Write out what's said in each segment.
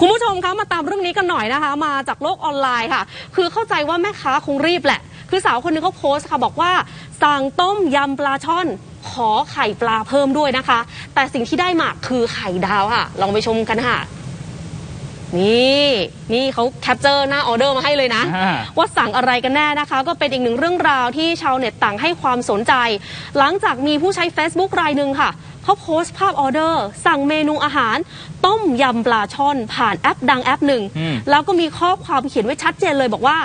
คุณผู้ชมคะมาตามเรื่องนี้กันหน่อยนะคะ มาจากโลกออนไลน์ค่ะ คือเข้าใจว่าแม่ค้าคงรีบแหละ คือสาวคนหนึงเขาโพสต์ค่ะบอกว่า สั่งต้มยำปลาช่อน ขอไข่ปลาเพิ่มด้วยนะคะ แต่สิ่งที่ได้มาคือไข่ดาวค่ะ ลองไปชมกันค่ะ นี่นี่เขาแคปเจอร์หน้าออเดอร์มาให้เลยนะอ่าว่าสั่งอะไรกันแน่นะคะ ก็เป็นอีกหนึ่งเรื่องราวที่ชาวเน็ตต่างให้ความสนใจ หลังจากมีผู้ใช้ Facebook รายหนึ่งค่ะ เขาโพสต์ภาพออเดอร์ สั่งเมนูอาหาร ต้มยำปลาช่อน ผ่านแอปดังแอปหนึ่ง อืม แล้วก็มีข้อความเขียนไว้ชัดเจนเลยบอกว่า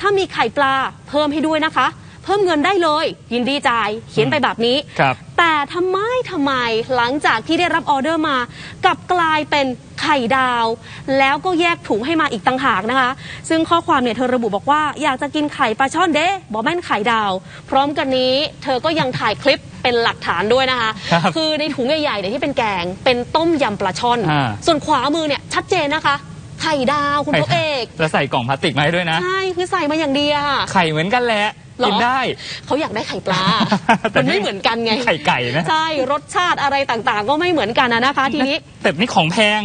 ถ้ามีไข่ปลาเพิ่มให้ด้วยนะคะ เพิ่มเงินได้เลย ยินดีจ่ายเขียนไปแบบนี้ ครับ แต่ ทำไมทำไมหลังจากที่ได้รับออเดอร์มากลับกลายเป็นไข่ดาว แล้วก็แยกถุงให้มาอีกต่างหากนะคะ ซึ่งข้อความเนี่ยเธอระบุบอกว่าอยากจะกินไข่ปลาช่อนเด้บอกแม่นไข่ดาว พร้อมกันนี้เธอก็ยังถ่ายคลิปเป็นหลักฐานด้วยนะคะครับคือในถุงใหญ่ๆเนี่ยที่เป็นแกง เป็นต้มยำปลาช่อน อ่า ส่วนขวามือเนี่ยชัดเจนนะคะ ไข่ดาวคุณพบเอก แล้วใส่กล่องพลาสติกมาให้ด้วยนะ ใช่ คือใส่มาอย่างเดียวอะไข่เหมือนกันแหละ หรอกินได้ เขาอยากได้ไข่ปลา แต่มันไม่เหมือนกันไง ไข่ไก่นะ ใช่รสชาติอะไรต่างๆ ก็ไม่เหมือนกันนะนะคะ ทีนี้ แต่นี่ของแพง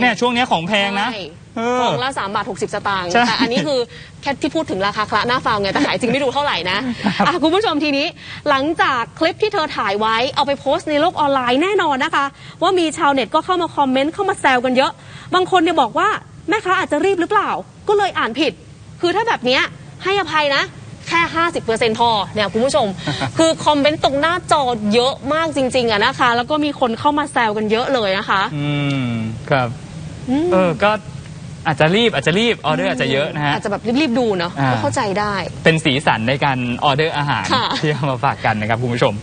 เนี่ยช่วงนี้ของแพงนะ ใช่เอฟอองละ3บาท 60 สตางค์ใช่ แต่อันนี้คือแค่ที่พูดถึงราคาคละหน้าฟาวไง แต่ขายจริงไม่รู้เท่าไหร่นะครับอะคุณผู้ชมทีนี้หลังจากคลิปที่เธอถ่ายไว้เอาไปโพสต์ในโลกออนไลน์แน่นอนนะคะ ว่ามีชาวเน็ตก็เข้ามาคอมเมนต์เข้ามาแซวกันเยอะ บางคนเนี่ยบอกว่าแม่ค้าอาจจะรีบหรือเปล่า ก็เลยอ่านผิด คือถ้าแบบเนี้ยให้อภัยนะ แค่ 50%พอเนี่ยคุณผู้ชม คือคอมเมนต์ตรงหน้าจอเยอะมากจริง ๆอะนะคะ แล้วก็มีคนเข้ามาแซวกันเยอะเลยนะคะอืมครับอืมเออก็อาจจะรีบอาจจะรีบออเดอร์อาจจะเยอะนะฮะ อาจจะแบบรีบๆดูเนาะอ่า ก็เข้าใจได้ เป็นสีสันในการออเดอร์อาหารค่ะ ที่เอามาฝากกันนะครับคุณผู้ชม